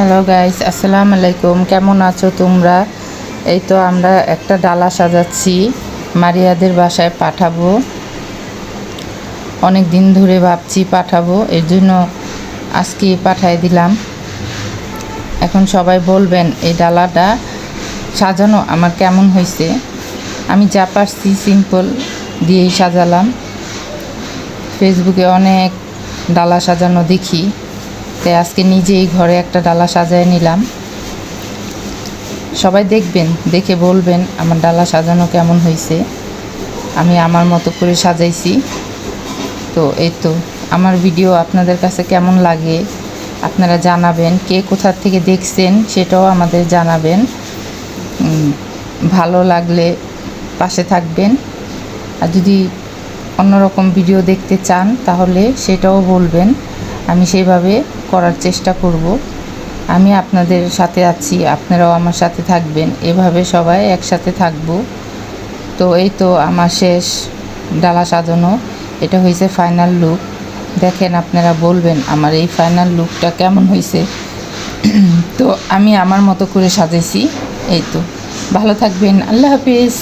Hello guys আসসালামু আলাইকুম। কেমন আছো তোমরা? এই তো আমরা একটা ডালা সাজাচ্ছি। মারিয়াদের বাসায় পাঠাবো। অনেক দিন ধরে ভাবছি পাঠাবো, এর জন্য আজকে পাঠাই দিলাম। এখন সবাই বলবেন, এই ডালাটা সাজানো আমার কেমন হয়েছে? আমি যা পারছি সিম্পল দিয়েই সাজালাম। ফেসবুকে অনেক ডালা সাজানো দেখি। তাই আজকে নিজেই ঘরে একটা ডালা সাজায় নিলাম। সবাই দেখবেন, দেখে বলবেন আমার ডালা সাজানো কেমন হয়েছে। আমি আমার মতো করে সাজাইছি। তো এই তো, আমার ভিডিও আপনাদের কাছে কেমন লাগে আপনারা জানাবেন। কে কোথার থেকে দেখছেন সেটাও আমাদের জানাবেন। ভালো লাগলে পাশে থাকবেন। আর যদি অন্যরকম ভিডিও দেখতে চান তাহলে সেটাও বলবেন। আমি সেইভাবে করার চেষ্টা করব। আমি আপনাদের সাথে আছি, আপনারাও আমার সাথে থাকবেন। এভাবে সবাই একসাথে থাকব। তো এই তো আমার শেষ ডালা সাজানো। এটা হয়েছে ফাইনাল লুক দেখেন আপনারা বলবেন, আমার এই ফাইনাল লুকটা কেমন হয়েছে তো আমি আমার মতো করে সাজেছি এই তো। ভালো থাকবেন। আল্লাহ হাফিজ।